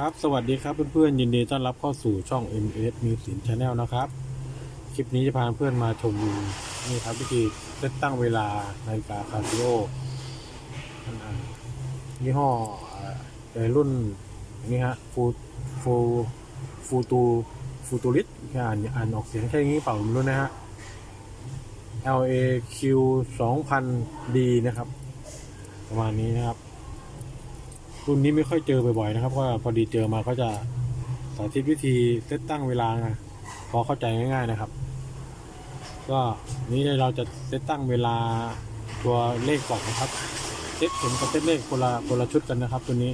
ครับ สวัสดีครับเพื่อนๆ ยินดีต้อนรับเข้าสู่ช่อง MS Music Channel นะครับ คลิปนี้จะพาเพื่อนมาชมนี่ครับวิธีเซตตั้งเวลานาฬิกาคาซิโอยี่ห้อในรุ่นนี่ฮะฟูฟูฟูตูฟูตูริสอ่านอ่านออกเสียงแค่นี้เปล่าผมรู้นะฮะ LAQ 2000D นะครับ ประมาณนี้นะครับ รุ่นนี้ไม่ค่อยเจอบ่อยๆนะครับเพราะว่าพอดีเจอมาก็จะสาธิตวิธีเซตตั้งเวลานะพอเข้าใจง่ายๆนะครับ ก็นี้เราจะเซตตั้งเวลาตัวเลขก่อนนะครับเซตเข็มกับเซตเลขคนละคนละชุดกันนะครับ ตัวนี้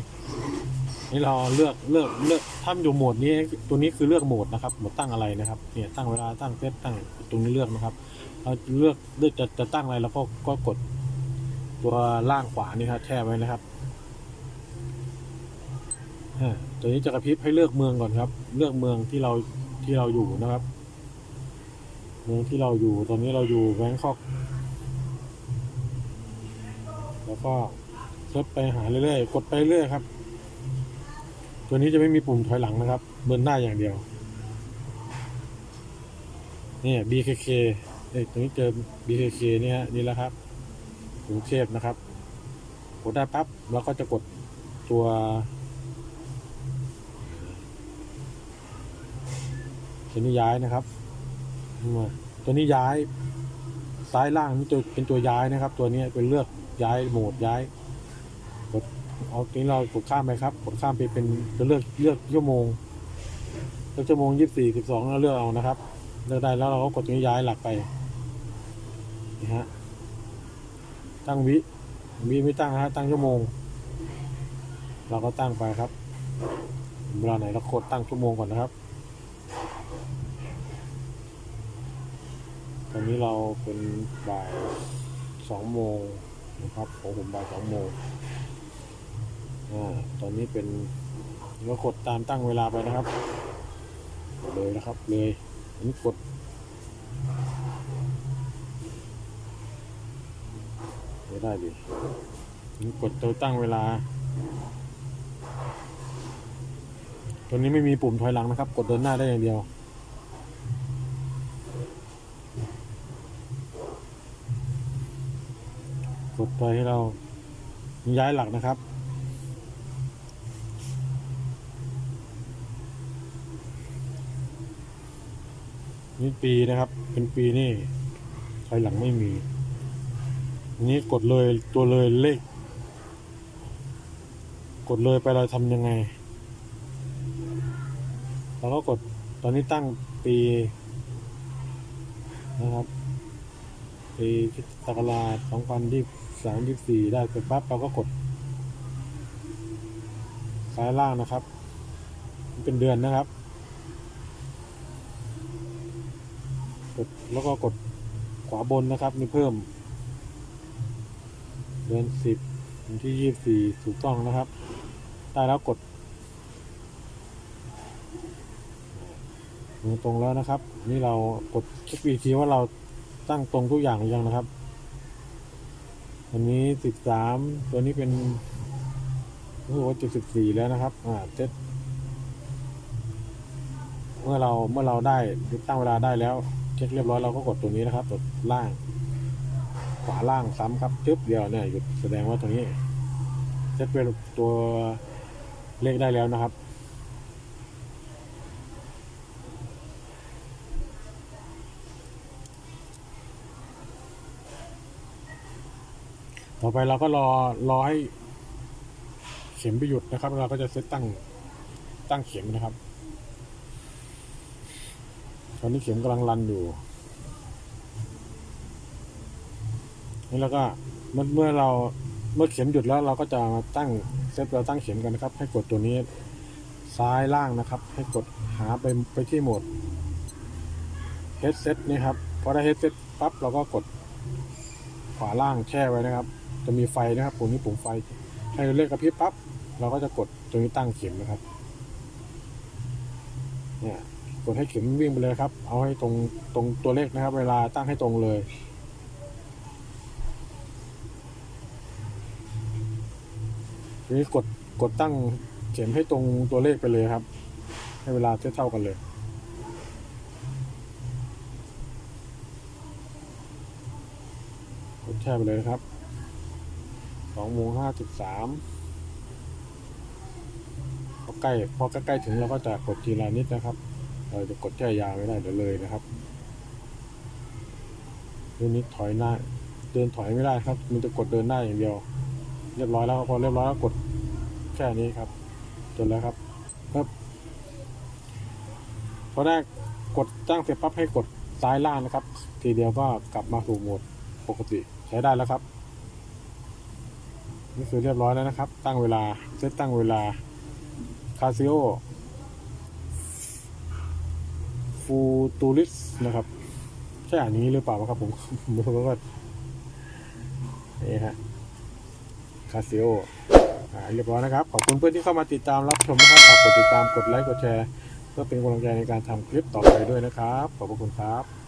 นี่เราเลือกเลือกเลือกถ้าอยู่โหมดนี้ตัวนี้คือเลือกโหมดนะครับโหมดตั้งอะไรนะครับเนี่ยตั้งเวลาตั้งเซตตั้งตรงนี้เลือกนะครับเราเลือกเลือกจะจะตั้งอะไรแล้วก็ก็กดตัวล่างขวานี่ครับแช่ไว้นะครับ ตัวนี้จะกระพริบให้เลือกเมืองก่อนครับ เลือกเมืองที่เราที่เราอยู่นะครับ เมืองที่เราอยู่ตอนนี้เราอยู่แบงคอกแล้วก็เซิร์ชไปหาเรื่อยๆกดไปเรื่อยครับ ตัวนี้จะไม่มีปุ่มถอยหลังนะครับเดินหน้าอย่างเดียวนี่ BKK เอ้ยตรงนี้เจอ BKK เนี่ยนี่แหละครับกรุงเทพนะครับกดได้ปั๊บแล้วก็จะกดตัว ตัวนี้ย้ายนะครับตัวนี้ย้าย ซ้ายล่างนี่ตัวเป็นตัวย้ายนะครับ ตัวนี้เป็นเลือกย้ายโหมดย้ายกดเอาตัวนี้เรากดข้ามไปครับกดข้ามไปเป็นจะเลือกเลือกชั่วโมงเลือกชั่วโมงยี่สิบสี่สิบสองเราเลือกเอานะครับ เลือกได้แล้วเราก็กดตัวนี้ย้ายหลักไปนี่ฮะตั้งวิวิไม่ตั้งนะฮะตั้งชั่วโมง เราก็ตั้งไปครับเวลาไหนเรากดตั้งชั่วโมงก่อนนะครับ ตอนนี้เราเป็นบ่ายสองโมงนะครับของผมบ่ายสองโมงอ่าตอนนี้เป็นเรากดตามตั้งเวลาไปนะครับเลยนะครับเลยอันนี้กดไม่ได้ดิอันนี้กดตัวตั้งเวลาตัวนี้ไม่มีปุ่มถอยหลังนะครับ กดเดินหน้าได้อย่างเดียว ดไปให้เราย้ายหลักนะครับ นี่ปีนะครับ เป็นปีนี่ถอยหลังไม่มีอันนี้กดเลยตัวเลยเลข กดเลยไปเราทำยังไงเราก็กดตอนนี้ตั้งปีนะครับปีพุทธศักราช 2023ได้เสร็จปั๊บเราก็กดซ้ายล่างนะครับ เป็นเดือนนะครับ กดแล้วก็กดขวาบนนะครับนี่เพิ่ม เดือนสิบวันที่ยี่สี่ถูกต้องนะครับ ได้แล้วกดตรงแล้วนะครับ นี่เรากดเช็คอีกทีว่าเราตั้งตรงทุกอย่างหรือยังนะครับ อันนี้สิบสามตัวนี้เป็นรู้สึกว่าจุดสิบสี่แล้วนะครับ อ่าเซตเมื่อเราเมื่อเราได้ตั้งเวลาได้แล้วเช็คเรียบร้อยเราก็กดตัวนี้นะครับกดล่าง ขวาล่างซ้ำครับจึ๊บเดียวเนี่ยหยุดแสดงว่าตรงนี้เซตเป็นตัวเลขได้แล้วนะครับ ต่อไปเราก็รอรอให้เข็มไปหยุดนะครับ เราก็จะเซตตั้งตั้งเข็มนะครับ ตอนนี้เข็มกำลังรันอยู่นี่แล้วก็เมื่อเมื่อเราเมื่อเข็มหยุดแล้วเราก็จะมาตั้งเซตเราตั้งเข็มกันนะครับ ให้กดตัวนี้ซ้ายล่างนะครับ ให้กดหาไปไปที่โหมด headset นี่ครับพอได้ headset ปั๊บเราก็กดขวาล่างแช่ไว้นะครับ จะมีไฟนะครับปุ่มนี้ปุ่มไฟ ให้เลขกระพริบปั๊บเราก็จะกดตรงนี้ตั้งเข็มนะครับเนี่ยกดให้เข็มวิ่งไปเลยครับ เอาให้ตรงตรงตัวเลขนะครับ เวลาตั้งให้ตรงเลยทีนี้กดกดตั้งเขียนให้ตรงตัวเลขไปเลยครับ ให้เวลาเท่าเท่ากันเลยกดแช่ไปเลยนะครับ องโมงห้าสิบสามพอใกล้พอใกล้ถึงเราก็จะกดทีละนิดนะครับ เราจะกดแช่ยาวไม่ได้เดี๋ยวเลยนะครับนนิดถอยหน้าเดินถอยไม่ได้ครับ มันจะกดเดินหน้าอย่างเดียว เรียบร้อยแล้วพอเรียบร้อยแล้วกดแค่นี้ครับ จนแล้วครับครับพอได้กดตั้งเสร็จปั๊บให้กดซ้ายล่างนะครับ ทีเดียวก็กลับมาสู่โหมดปกติใช้ได้แล้วครับ นี่คือเรียบร้อยแล้วนะครับ ตั้งเวลาเซตตั้งเวลาคาซิโอฟูตูริสนะครับใช่อ่านนี้หรือเปล่าครับผมผมก็นี่ฮะคาซิโออ่าเรียบร้อยนะครับ ขอบคุณเพื่อนที่เข้ามาติดตามรับชมนะครับฝากกดติดตามกดไลค์กดแชร์ เพื่อเป็นกำลังใจในการทำคลิปต่อไปด้วยนะครับ ขอบพระคุณครับ